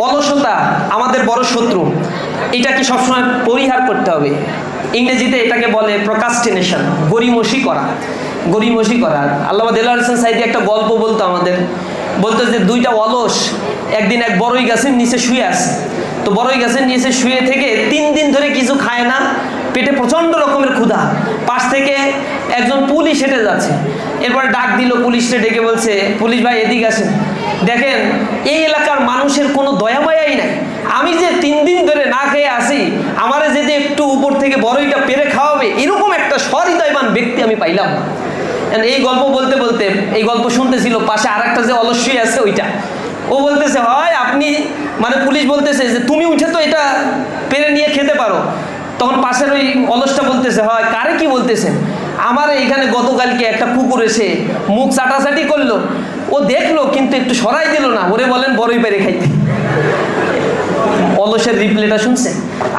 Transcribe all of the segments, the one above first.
অলসতা আমাদের বড় শত্রু। এটা এটাকে সবসময় পরিহার করতে হবে? ইংরেজিতে এটাকে বলে প্রকাস্টিনেশন গরিমসি করা। গরিমসি করা। আল্লাহ দিল্লা হোসেন সাইদি একটা গল্প বলতো আমাদের। বলতো যে দুইটা অলস একদিন এক বড়ই গাছের নিচে শুয়ে আছে। তো বড়ই গাছের নিচে শুয়ে থেকে তিন দিন ধরে কিছু খায় না, পেটে প্রচণ্ড রকমের ক্ষুধা। পাশ থেকে একজন পুলিশ হেঁটে যাচ্ছে। এরপর ডাক দিল পুলিশকে, ডেকে বলছে, পুলিশ ভাই, এদিকে আসেন। দেখেন, এই এলাকার মানুষের কোনো দয়া মায়াই নাই। আমি যে তিন দিন ধরে না খেয়ে আসি, আমারে যদি একটু উপর থেকে বড়ইটা পেরে খাওয়াবে, এরকম একটা সহৃদয়বান ব্যক্তি আমি পাইলাম এই গল্প বলতে বলতে, এই গল্প শুনতেছিল, পাশে আর একটা যে অলস্যই আছে ওইটা। ও বলতেছে, হয়, আপনি মানে পুলিশ বলতেছে যে, তুমি উঠে তো এটা পেরে নিয়ে খেতে পারো। তখন পাশের ওই অলসটা বলতেছে হয় কারে কি বলতেছেন আমার এখানে গতকালকে একটা কুকুর এসে মুখ চাটাচাটি করল। ও দেখল, কিন্তু একটু সরাই দিল না। ওরে বলেন বড়ই পেরে খাইতে। অলসের রিপ্লেটা শুনছেন?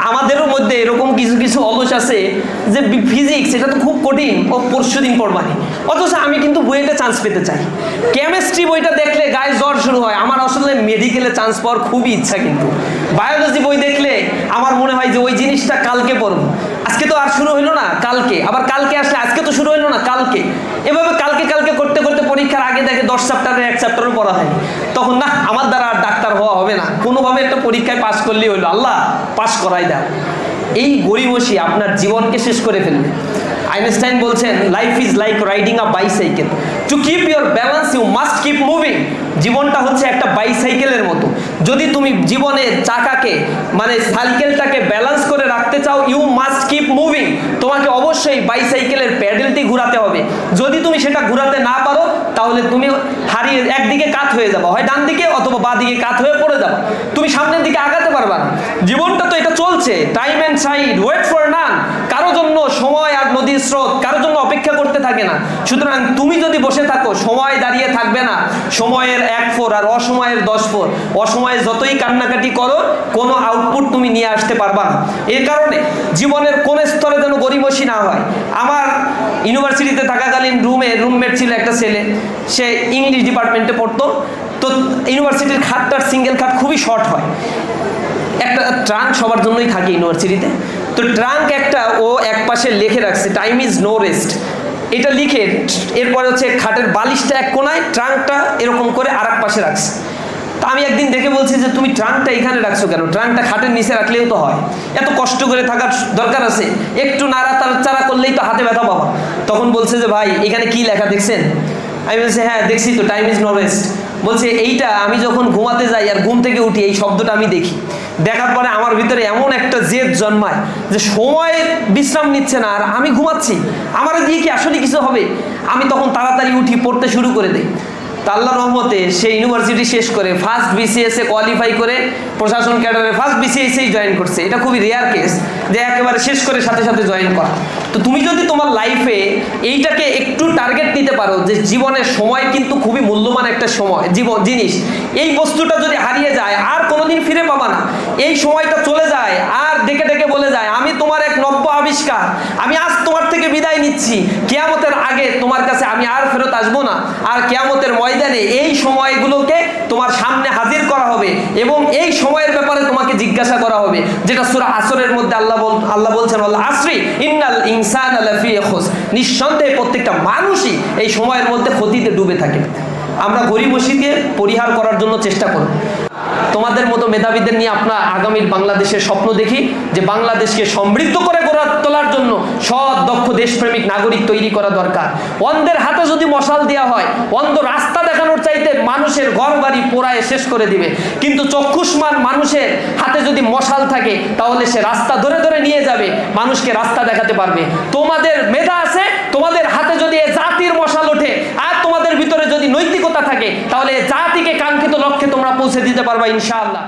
আমাদেরও মধ্যে এরকম কিছু কিছু অলস আছে যে ফিজিক্স এটা তো খুব কঠিন। ও পরশু দিন পড়বানি। অথচ আমি কিন্তু বইটা চান্স পেতে চাই। কেমিস্ট্রি বইটা দেখলে গায়ে জ্বর শুরু হয়। আমার আসলে মেডিকেলে চান্স পাওয়ার খুবই ইচ্ছা কিন্তু। বায়োলজি বই দেখলে আমার মনে হয় যে ওই জিনিসটা কালকে পড়ব আজকে তো আর শুরু হইল না কালকে। আবার কালকে আসলে আজকে তো শুরু হইল না, কালকে। এভাবে কালকে কালকে করতে করতে পরীক্ষার আগে দেখে দশ চ্যাপ্টারের এক চ্যাপ্টারও পড়া হয়নি। তখন না, আমার দ্বারা আর ডাক্তার হওয়া হবে না। কোনোভাবে একটা পরীক্ষায় পাশ করলেই হইল। আল্লাহ, পাশ করাই দাও। এই গরিবসী আপনার জীবনকে শেষ করে ফেলবে। আইনস্টাইন বলছেন life is like riding a bicycle to keep your balance you must keep moving জীবনটা হচ্ছে একটা বাইসাইকেলের মতো। যদি তুমি জীবনের চাকাকে মানে সাইকেলটাকে ব্যালেন্স করে রাখতে চাও ইউ মাস্ট কিপ মুভিং তোমাকে অবশ্যই বাইসাইকেলের প্যাডেলটি ঘুরাতে হবে। যদি তুমি সেটা ঘুরাতে না পারো, তাহলে তুমি হারিয়ে একদিকে কাত হয়ে যাব। হয় ডান দিকে অথবা বা দিকে কাত হয়ে পড়ে যাব। তুমি সামনের দিকে আগাতে পারবা না। জীবনটা তো এটা চলছে। Time and tide wait for none কারও জন্য সময় আর নদীর স্রোত, কারও জন্য অপেক্ষা করতে থাকে না। সুতরাং তুমি যদি বসে থাকো, সময় দাঁড়িয়ে থাকবে না। সময়ের এক ফোর আর অসময়ের দশ ফোর। অসময়ে যতই কান্নাকাটি করো, কোনো আউটপুট তুমি নিয়ে আসতে পারবা না। এর কারণে জীবনের কোন স্তরে যেন গরিবসী না হয়। আমার ইউনিভার্সিটিতে থাকাকালীন রুমে, রুমমেট ছিল একটা ছেলে। সে ইংলিশ ডিপার্টমেন্টে পড়তো। তো ইউনিভার্সিটির খাতটার সিঙ্গেল খাত খুবই শর্ট হয়। একটা ট্রাঙ্ক সবার জন্যই থাকে ইউনিভার্সিটিতে। তো ট্রাঙ্ক একটা ও এক পাশে লিখে রাখছে টাইম ইজ নো রেস্ট এটা লিখে এরপরে হচ্ছে খাটের বালিশটা এক কোনায়, ট্রাঙ্কটা এরকম করে আর পাশে রাখছে। তা আমি একদিন দেখে বলছি যে, তুমি ট্রাঙ্কটা এখানে রাখছো কেন? ট্রাঙ্কটা খাটের নিচে রাখলেও তো হয়। এত কষ্ট করে থাকার দরকার আছে। একটু নাড়া চারা করলেই তো হাতে ব্যথা পাবা। তখন বলছে যে, ভাই, এখানে কি লেখা দেখছেন? আমি বলছি হ্যাঁ দেখছি তো টাইম ইজ নো রেস্ট বলছে, এইটা আমি যখন ঘুমাতে যাই আর ঘুম থেকে উঠি, এই শব্দটা আমি দেখি। দেখার পরে আমার ভিতরে এমন একটা জেদ জন্মায় যে সময় বিশ্রাম নিচ্ছে না, আর আমি ঘুমাচ্ছি। আমার দিয়ে কি আসলে কিছু হবে? আমি তখন তাড়াতাড়ি উঠি, পড়তে শুরু করে দিই। তাল্লা আল্লাহ রহমতে সে ইউনিভার্সিটি শেষ করে ফার্স্ট বিসিএস কোয়ালিফাই করে প্রশাসন ক্যাডারে ফার্স্ট বিসিএসেই জয়েন করছে। এটা খুবই রেয়ার কেস যে একেবারে শেষ করে সাথে সাথে জয়েন করা। তো তুমি যদি তোমার লাইফে এইটাকে একটু টার্গেট নিতে পারো যে জীবনের সময় কিন্তু খুবই মূল্যবান একটা সময়, জীবন, জিনিস, এই বস্তুটা যদি হারিয়ে যায় আর কোনোদিন ফিরে পাবা না, এই সময়টা চলে যায় আর ডেকে ডেকে বলে যায় আমি তোমার এক নব্য আবিষ্কার আমি আজ তোমার থেকে বিদায় নিচ্ছি। কেয়ামতের আগে তোমার কাছে আমি আর ফেরত আসব না। আর কেয়ামতের ময়দানে এই সময়গুলোকে তোমার সামনে হাজির করা হবে এবং এই সময়ের ব্যাপারে তোমাকে জিজ্ঞাসা করা হবে, যেটা সুরা আসরের মধ্যে আল্লাহ বল, আল্লাহ বলছেন আল্লাহ আশ্রি ইন্নাল ইনসান আলাফি খোঁজ নিঃসন্দেহে প্রত্যেকটা মানুষই এই সময়ের মধ্যে ক্ষতিতে ডুবে থাকে। আমরা গরিবসীকে পরিহার করার জন্য চেষ্টা করব। তোমাদের মতো মেধাবীদের নিয়ে আপনার আগামীর বাংলাদেশের স্বপ্ন দেখি যে বাংলাদেশকে সমৃদ্ধ করে গড়ে তোলার জন্য সৎ, দক্ষ, দেশপ্রেমিক নাগরিক তৈরি করা দরকার। অন্ধের হাতে যদি মশাল দেওয়া হয়, অন্ধ রাস্তা দেখানোর চাইতে মানুষের ঘর বাড়ি পোড়ায় শেষ করে দিবে। কিন্তু চক্ষুষ্মান মানুষের হাতে যদি মশাল থাকে, তাহলে সে রাস্তা ধরে ধরে নিয়ে যাবে, মানুষকে রাস্তা দেখাতে পারবে। তোমাদের মেধা আছে পৌঁছে দিতে পারবা ইনশাআল্লাহ।